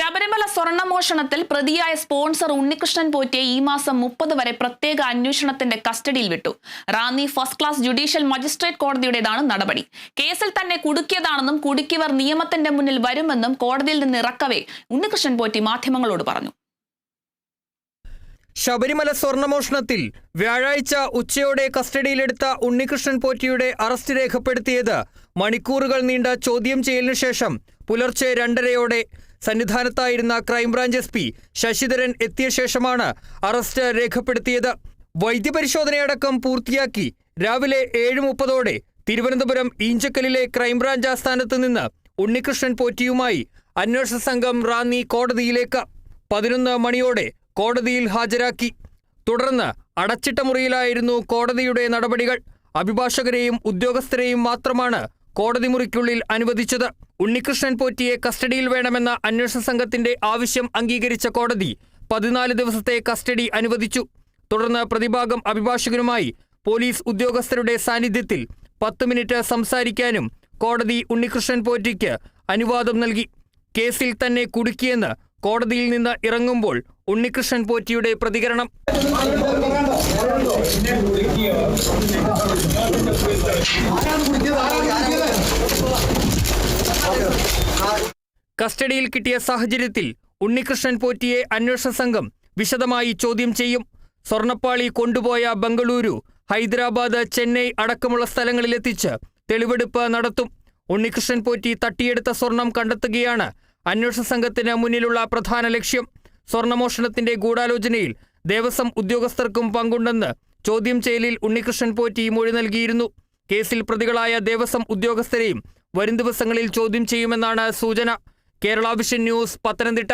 ശബരിമല സ്വർണമോഷണത്തിൽ പ്രതിയായ സ്പോൺസർ ഉണ്ണികൃഷ്ണൻ പോറ്റിയെ ഈ മാസം മുപ്പത് വരെ പ്രത്യേക അന്വേഷണത്തിന്റെ കസ്റ്റഡിയിൽ വിട്ടു. Ranni first class judicial magistrate കോടതിയുടേതാണ് നടപടി. കേസിൽ തന്നെ കുടുക്കിയതാണെന്നും കുടുക്കിയവർ നിയമത്തിന്റെ മുന്നിൽ വരുമെന്നും കോടതിയിൽ നിന്ന് ഇറക്കവേ ഉണ്ണികൃഷ്ണൻ പോറ്റി മാധ്യമങ്ങളോട് പറഞ്ഞു. ശബരിമല സ്വർണമോഷണത്തിൽ വ്യാഴാഴ്ച ഉച്ചയോടെ കസ്റ്റഡിയിലെടുത്ത ഉണ്ണികൃഷ്ണൻ പോറ്റിയുടെ അറസ്റ്റ് രേഖപ്പെടുത്തിയത് മണിക്കൂറുകൾ നീണ്ട ചോദ്യം ചെയ്യലിനു ശേഷം പുലർച്ചെ രണ്ടരയോടെ സന്നിധാനത്തായിരുന്ന crime branch S P Sasidharan എത്തിയ ശേഷമാണ് അറസ്റ്റ് രേഖപ്പെടുത്തിയത്. വൈദ്യപരിശോധനയടക്കം പൂർത്തിയാക്കി രാവിലെ ഏഴ് മുപ്പതോടെ തിരുവനന്തപുരം ഈഞ്ചക്കലിലെ ക്രൈംബ്രാഞ്ച് ആസ്ഥാനത്ത് നിന്ന് ഉണ്ണികൃഷ്ണൻ പോറ്റിയുമായി അന്വേഷണ സംഘം റാന്നി കോടതിയിലേക്ക് പതിനൊന്ന് മണിയോടെ കോടതിയിൽ ഹാജരാക്കി. തുടർന്ന് അടച്ചിട്ട മുറിയിലായിരുന്നു കോടതിയുടെ നടപടികൾ. അഭിഭാഷകരെയും ഉദ്യോഗസ്ഥരെയും മാത്രമാണ് കോടതി മുറിക്കുള്ളിൽ അനുവദിച്ചത് ഉണ്ണികൃഷ്ണൻ പോറ്റിയെ കസ്റ്റഡിയിൽ വേണമെന്ന അന്വേഷണ സംഘത്തിന്റെ ആവശ്യം അംഗീകരിച്ച കോടതി പതിനാല് ദിവസത്തെ കസ്റ്റഡി അനുവദിച്ചു. തുടർന്ന് പ്രതിഭാഗം അഭിഭാഷകനുമായി പോലീസ് ഉദ്യോഗസ്ഥരുടെ സാന്നിധ്യത്തിൽ പത്ത് മിനിറ്റ് സംസാരിക്കാനും കോടതി ഉണ്ണികൃഷ്ണൻ പോറ്റിക്ക് അനുവാദം നൽകി. കേസിൽ തന്നെ കുടുക്കിയെന്ന് കോടതിയിൽ നിന്ന് ഇറങ്ങുമ്പോൾ ഉണ്ണികൃഷ്ണൻ പോറ്റിയുടെ പ്രതികരണം. കസ്റ്റഡിയിൽ കിട്ടിയ സാഹചര്യത്തിൽ ഉണ്ണികൃഷ്ണൻ പോറ്റിയെ അന്വേഷണ സംഘം വിശദമായി ചോദ്യം ചെയ്യും. സ്വർണപ്പാളി കൊണ്ടുപോയ ബംഗളൂരു ഹൈദരാബാദ് ചെന്നൈ അടക്കമുള്ള സ്ഥലങ്ങളിലെത്തിച്ച് തെളിവെടുപ്പ് നടത്തും. ഉണ്ണികൃഷ്ണൻ പോറ്റി തട്ടിയെടുത്ത സ്വർണം കണ്ടെത്തുകയാണ് അന്വേഷണ സംഘത്തിന് മുന്നിലുള്ള പ്രധാന ലക്ഷ്യം. സ്വർണമോഷണത്തിന്റെ ഗൂഢാലോചനയിൽ ദേവസ്വം ഉദ്യോഗസ്ഥർക്കും പങ്കുണ്ടെന്ന് ചോദ്യം ചെയ്യലിൽ ഉണ്ണികൃഷ്ണൻ പോറ്റി മൊഴി നൽകിയിരുന്നു. കേസിൽ പ്രതികളായ ദേവസ്വം ഉദ്യോഗസ്ഥരെയും വരും ദിവസങ്ങളിൽ ചോദ്യം ചെയ്യുമെന്നാണ് സൂചന. Kerala vision news Pathanamthitta.